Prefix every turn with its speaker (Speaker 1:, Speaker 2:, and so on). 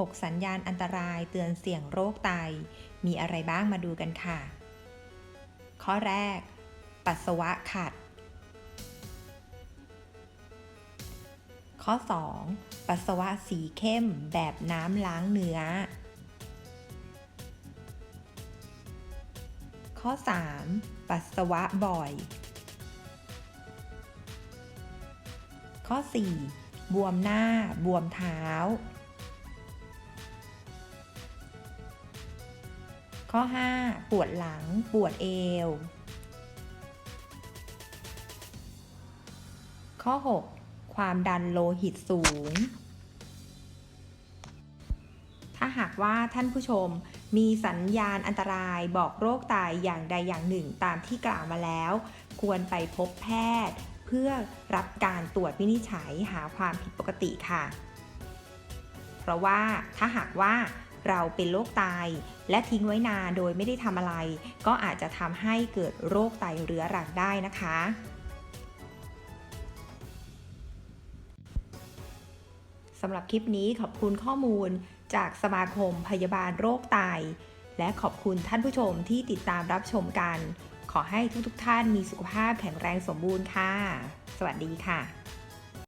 Speaker 1: 6 สัญญาณอันตรายเตือนเสี่ยงโรคไต มีอะไรบ้างมาดูกันค่ะ ข้อแรก ปัสสาวะขัด ข้อ 2 ปัสสาวะสีเข้มแบบน้ำล้างเนื้อ ข้อ 3 ปัสสาวะบ่อย ข้อ 4 บวมหน้า บวมเท้า ข้อ 5 ปวดหลัง ปวดเอว ข้อ 6 ความดันโลหิตสูง ถ้าหากว่าท่านผู้ชมมีสัญญาณอันตรายบอกโรคไตอย่างใดอย่างหนึ่งตามที่กล่าวมาแล้ว ควรไปพบแพทย์ เพื่อรับการตรวจวินิจฉัยหาความผิดปกติค่ะ เพราะว่าถ้าหากว่า เราเป็นโรคไตและทิ้งไว้นานโดยไม่ได้ทำอะไร ก็อาจจะทำให้เกิดโรคไตเรื้อรังได้นะคะ สำหรับคลิปนี้ขอบคุณข้อมูลจากสมาคมพยาบาลโรคไต และขอบคุณท่านผู้ชมที่ติดตามรับชมกัน ขอให้ทุกๆทท่านมีสุขภาพแข็งแรงสมบูรณ์ค่ะ สวัสดีค่ะ